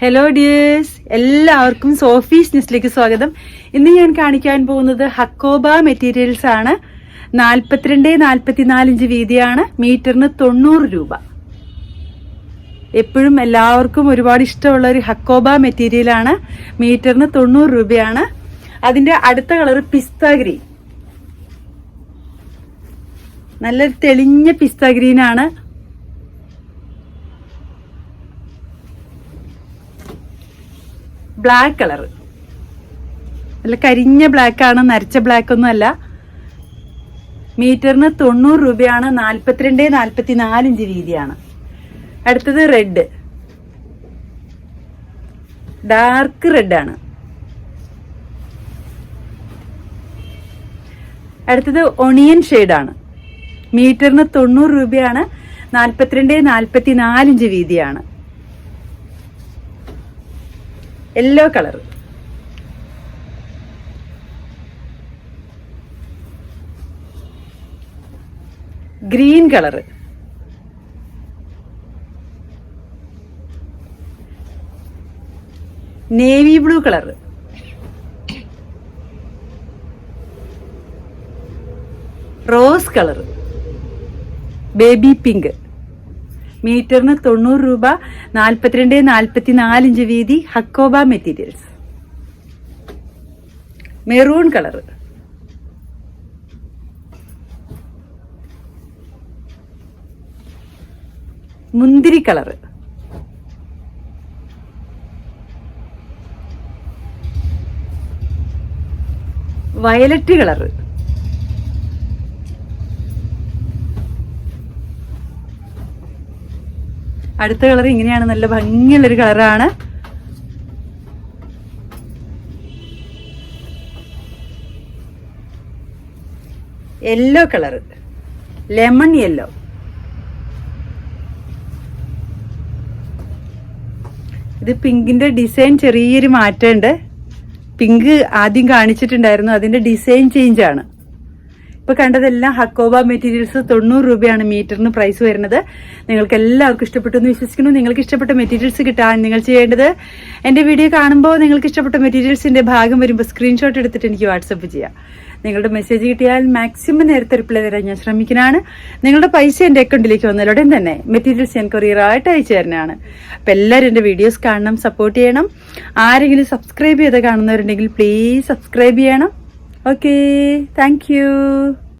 Hello dears എല്ലാവർക്കും Sophie's ന്യൂസിലേക്ക് സ്വാഗതം. ഇന്ന് ഞാൻ കാണിക്കാൻ പോകുന്നത് ഹക്കോബ മെറ്റീരിയൽസ് ആണ്. നാൽപ്പത്തിരണ്ട് നാൽപ്പത്തിനാല് ഇഞ്ച് വീതിയാണ്. മീറ്ററിന് തൊണ്ണൂറ് രൂപ. എപ്പോഴും എല്ലാവർക്കും ഒരുപാട് ഇഷ്ടമുള്ള ഒരു ഹക്കോബ മെറ്റീരിയലാണ് മീറ്ററിന് തൊണ്ണൂറ് രൂപയാണ്. അതിന്റെ അടുത്ത കളർ പിസ്ത ഗ്രീൻ നല്ലൊരു തെളിഞ്ഞ പിസ്ത ഗ്രീൻ ബ്ലാക്ക് കളർ നല്ല കരിഞ്ഞ ബ്ലാക്ക് ആണ് നരച്ച ബ്ലാക്ക് ഒന്നും അല്ല. മീറ്ററിന് തൊണ്ണൂറ് രൂപയാണ് നാൽപ്പത്തിരണ്ട് നാൽപ്പത്തി നാലിഞ്ച് വീതിയാണ്. അടുത്തത് റെഡ് ഡാർക്ക് റെഡ് ആണ്. അടുത്തത് ഒണിയൻ ആണ്. മീറ്ററിന് തൊണ്ണൂറ് രൂപയാണ് നാൽപ്പത്തിരണ്ട് നാൽപ്പത്തി നാലിഞ്ച് വീതിയാണ്. Yellow colour. Green colour. Navy blue colour. Rose colour. Baby pink. മീറ്ററിന് തൊണ്ണൂറ് രൂപ നാൽപ്പത്തിരണ്ട് നാൽപ്പത്തി നാലിഞ്ച് വീതി ഹക്കോബ മെറ്റീരിയൽസ്. മെറൂൺ കളർ മുന്തിരി കളർ വയലറ്റ് കളർ അടുത്ത കളർ ഇങ്ങനെയാണ്. നല്ല ഭംഗിയുള്ളൊരു കളറാണ്. Yellow colour. ലെമൺ യെല്ലോ ഇത് പിങ്കിന്റെ ഡിസൈൻ ചെറിയൊരു മാറ്റമുണ്ട്. പിങ്ക് ആദ്യം കാണിച്ചിട്ടുണ്ടായിരുന്നു. അതിന്റെ ഡിസൈൻ ചേഞ്ചാണ് ഇപ്പൊ കണ്ടതെല്ലാം ഹക്കോബ മെറ്റീരിയൽസ് തൊണ്ണൂറ് രൂപയാണ് മീറ്ററിന് പ്രൈസ് വരുന്നത്. നിങ്ങൾക്ക് എല്ലാവർക്കും ഇഷ്ടപ്പെട്ടു എന്ന് വിശ്വസിക്കുന്നു. നിങ്ങൾക്ക് ഇഷ്ടപ്പെട്ട മെറ്റീരിയൽസ് കിട്ടാൻ നിങ്ങൾ ചെയ്യേണ്ടത് എന്റെ വീഡിയോ കാണുമ്പോൾ നിങ്ങൾക്ക് ഇഷ്ടപ്പെട്ട മെറ്റീരിയൽസിന്റെ ഭാഗം വരുമ്പോൾ സ്ക്രീൻഷോട്ട് എടുത്തിട്ട് എനിക്ക് വാട്സപ്പ് ചെയ്യാം. നിങ്ങളുടെ മെസ്സേജ് കിട്ടിയാൽ മാക്സിമം നേരത്തെ റിപ്ലൈ തരാൻ ഞാൻ ശ്രമിക്കുന്നതാണ്. നിങ്ങളുടെ പൈസ എന്റെ അക്കൗണ്ടിലേക്ക് വന്നാൽ തന്നെ മെറ്റീരിയൽസ് ഞാൻ കൊറിയറായിട്ട് അയച്ചു തരുന്നതാണ്. അപ്പം എല്ലാവരും എന്റെ വീഡിയോസ് കാണണം സപ്പോർട്ട് ചെയ്യണം. ആരെങ്കിലും സബ്സ്ക്രൈബ് ചെയ്ത് കാണുന്നവരുണ്ടെങ്കിൽ പ്ലീസ് സബ്സ്ക്രൈബ് ചെയ്യണം. Okay thank